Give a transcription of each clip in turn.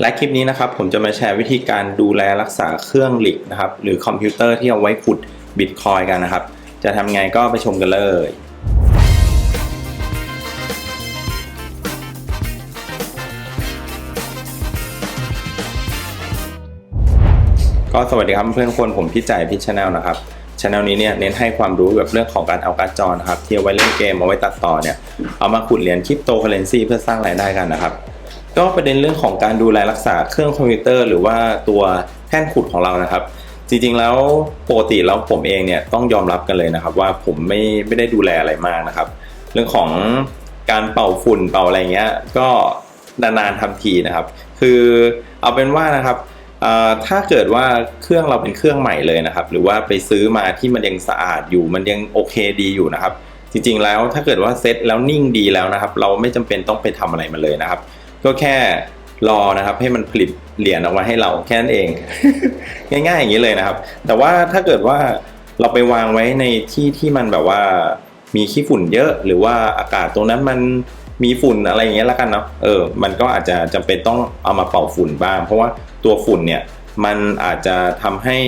และคลิปนี้นะครับผมจะมาแชร์วิธีการดูแลรักษาเครื่องหลิกนะครับหรือคอมพิวเตอร์ที่เอาไว้ขุดบิตคอยกันนะครับ จะทำไงก็ไปชมกันเลย ก็สวัสดีครับเพื่อนๆคนผมพี่จ่ายพี่ชาแนลนะครับชาแนลนี้เนี่ยเน้นให้ความรู้แบบเรื่องของการเอาการ์ดจอนะครับที่เอาไว้เล่นเกมเอาไว้ตัดต่อเนี่ยเอามาขุดเหรียญคริปโตเคอเรนซีเพื่อสร้างรายได้กันนะครับ ก็ประเด็นเรื่องของการดูแลรักษาเครื่องคอมพิวเตอร์ หรือว่าตัวแท่นขุดของเรานะครับ จริงๆแล้วปกติแล้วผมเองเนี่ยต้องยอมรับกันเลยนะครับ ว่าผมไม่ไม่ได้ดูแลอะไรมากนะครับ เรื่องของการเป่าฝุ่นเป่าอะไรเงี้ยก็นานๆทำทีนะครับ คือเอาเป็นว่านะครับถ้าเกิดว่าเครื่องเราเป็นเครื่องใหม่เลยนะครับ หรือว่าไปซื้อมาที่มันยังสะอาดอยู่มันยังโอเคดีอยู่นะครับ จริงๆแล้วถ้าเกิดว่าเซ็ตแล้วนิ่งดีแล้วนะครับ เราไม่จำเป็นต้องไปทำอะไรมันเลยนะครับ ก็แค่รอนะครับให้มันผลิตเหรียญออกมาให้เราแค่นั้นเอง ง่ายๆอย่างนี้เลยนะครับ แต่ว่าถ้าเกิดว่าเราไปวางไว้ในที่ที่มันแบบว่ามีขี้ฝุ่นเยอะหรือว่าอากาศตรงนั้นมันมีฝุ่นอะไรอย่างเงี้ยละกันเนาะเออมันก็อาจจะจำเป็นต้องเอามาเป่าฝุ่นบ้าง เพราะว่าตัวฝุ่นเนี่ยมันอาจจะทำให้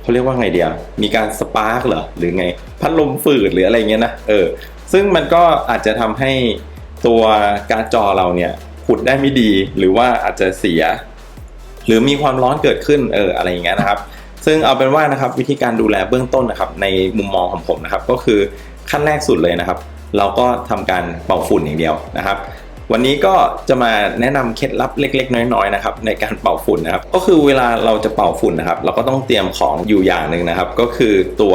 เขาเรียกว่าไงเดียวมีการสปาร์กเหรอหรือไงพัดลมฝืดหรืออะไรเงี้ยนะเออซึ่งมันก็อาจจะทำให้ตัวการ์ดจอเราเนี่ย ขุดได้ไม่ดี หรือว่าอาจจะเสีย หรือมีความร้อนเกิดขึ้นเอออะไรอย่างเงี้ยนะครับ ซึ่งเอาเป็นว่านะครับวิธีการดูแลเบื้องต้นนะครับ ในมุมมองของผมนะครับ ก็คือขั้นแรกสุดเลยนะครับ เราก็ทำการเป่าฝุ่นอย่างเดียวนะครับ วันนี้ก็จะมาแนะนำเคล็ดลับเล็ก ๆ น้อยๆนะครับในการเป่าฝุ่นนะครับ ก็คือเวลาเราจะเป่าฝุ่นนะครับ เราก็ต้องเตรียมของอยู่อย่างหนึ่งนะครับ ก็คือตัว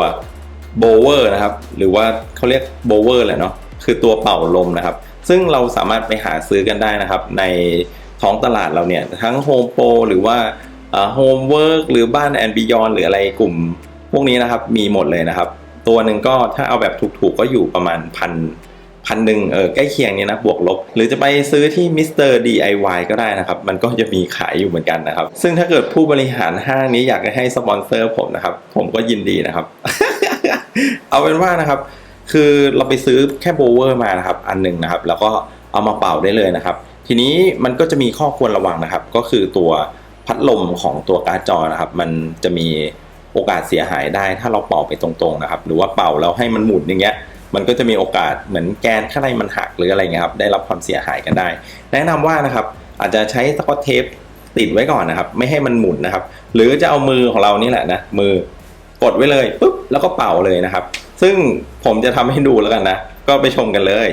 โบเวอร์นะครับ หรือว่าเขาเรียกโบเวอร์แหละเนาะคือตัวเป่าลมนะครับ ซึ่งเราสามารถไปหาซื้อกันได้นะครับ ในท้องตลาดเราเนี่ย ทั้ง Home Pro หรือว่าโฮมเวิร์กหรือบ้านแอนบิยอนหรืออะไรกลุ่ม พวกนี้นะครับมีหมดเลยนะครับ ตัวหนึ่งก็ถ้าเอาแบบถูกๆก็อยู่ประมาณพันพันหนึ่งเออใกล้เคียงเนี่ยนะบวกลบ หรือจะไปซื้อที่มิสเตอร์ DIY ก็ได้นะครับ มันก็จะมีขายอยู่เหมือนกันนะครับ ซึ่งถ้าเกิดผู้บริหารห้างนี้อยากจะให้สปอนเซอร์ผมนะครับ ผมก็ยินดีนะครับ เอาเป็นว่านะครับ คือเราไปซื้อแค่โบเวอร์มานะครับ อันหนึ่งนะครับ แล้วก็เอามาเป่าได้เลยนะครับ ทีนี้มันก็จะมีข้อควรระวังนะครับ ก็คือตัวพัดลมของตัวการ์ดจอนะครับ มันจะมีโอกาสเสียหายได้ถ้าเราเป่าไปตรงๆนะครับ หรือว่าเป่าแล้วให้มันหมุนอย่างเงี้ยมันก็จะมีโอกาสเหมือนแกนข้างในมันหักหรืออะไรเงี้ยครับได้รับความเสียหายกันได้ แนะนำว่านะครับอาจจะใช้สกอตเทปติดไว้ก่อนนะครับ ไม่ให้มันหมุนนะครับ หรือจะเอามือของเรานี่แหละนะมือกดไว้เลยปุ๊บแล้วก็เป่าเลยนะครับ ซึ่งผมจะทำให้ดูแล้วกันนะ ก็ไปชมกันเลย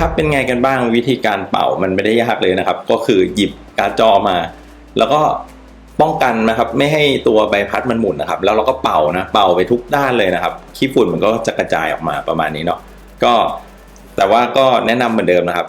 ครับเป็นไงกันบ้างวิธีการเป่ามันไม่ได้ยากเลยนะครับ ก็คือหยิบการจอมา แล้วก็ป้องกันนะครับ ไม่ให้ตัวใบพัดมันหมุนนะครับ แล้วเราก็เป่านะเป่าไปทุกด้านเลยนะครับขี้ฝุ่นมันก็จะกระจายออกมาประมาณนี้เนาะก็แต่ว่าก็แนะนำเหมือนเดิมนะครับ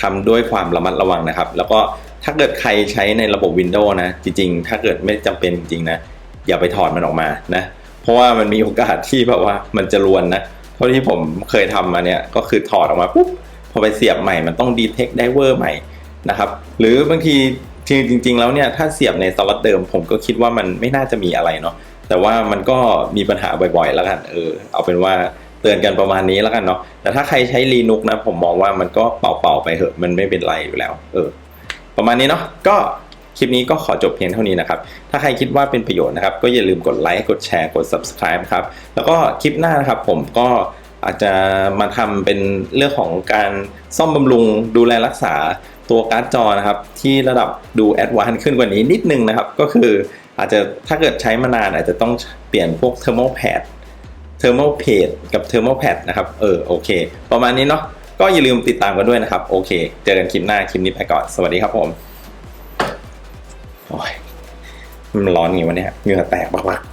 ทำด้วยความระมัดระวังนะครับ แล้วก็ถ้าเกิดใครใช้ในระบบ Windows นะ จริง ๆ ถ้าเกิดไม่จำเป็นจริงนะ อย่าไปถอดมันออกมานะเพราะว่ามันมีโอกาสที่แบบว่ามันจะรวนนะเท่าที่ผมเคยทำมาเนี่ยก็คือถอดออกมาปุ๊บ พอไปเสียบใหม่มันต้อง detect driver ใหม่นะครับ หรือบางทีจริงๆแล้วเนี่ยถ้าเสียบในสล็อตเดิมผมก็คิดว่ามันไม่น่าจะมีอะไรเนาะแต่ว่ามันก็มีปัญหาบ่อยๆ แล้วกันเออเอาเป็นว่าเตือนกันประมาณนี้แล้วกันเนาะแต่ถ้าใครใช้ Linux นะผมมองว่ามันก็เป่าๆไปเหอะมันไม่เป็นไรอยู่แล้ว เออ ประมาณนี้เนาะก็คลิปนี้ก็ขอจบเพียงเท่านี้นะครับ ถ้าใครคิดว่าเป็นประโยชน์นะครับ ก็อย่าลืมกดไลค์ กดแชร์ กด subscribe ครับ แล้วก็คลิปหน้านะครับผมก็ อาจจะมาทำเป็นเรื่องของการซ่อมบำรุงดูแลรักษาตัวการ์ดจอนะครับ ที่ระดับดูแอดวานซ์ขึ้นกว่านี้นิดนึงนะครับ ก็คืออาจจะถ้าเกิดใช้มานานอาจจะต้องเปลี่ยนพวก thermal pad thermal pad กับ thermal pad นะครับ เออโอเค ประมาณนี้เนาะก็อย่าลืมติดตามกันด้วยนะครับ โอเค เจอกันคลิปหน้าคลิปนี้ไปก่อน สวัสดีครับผม โอ้ยมันร้อนอย่างวะเนี่ยเหงื่อแตกบักๆ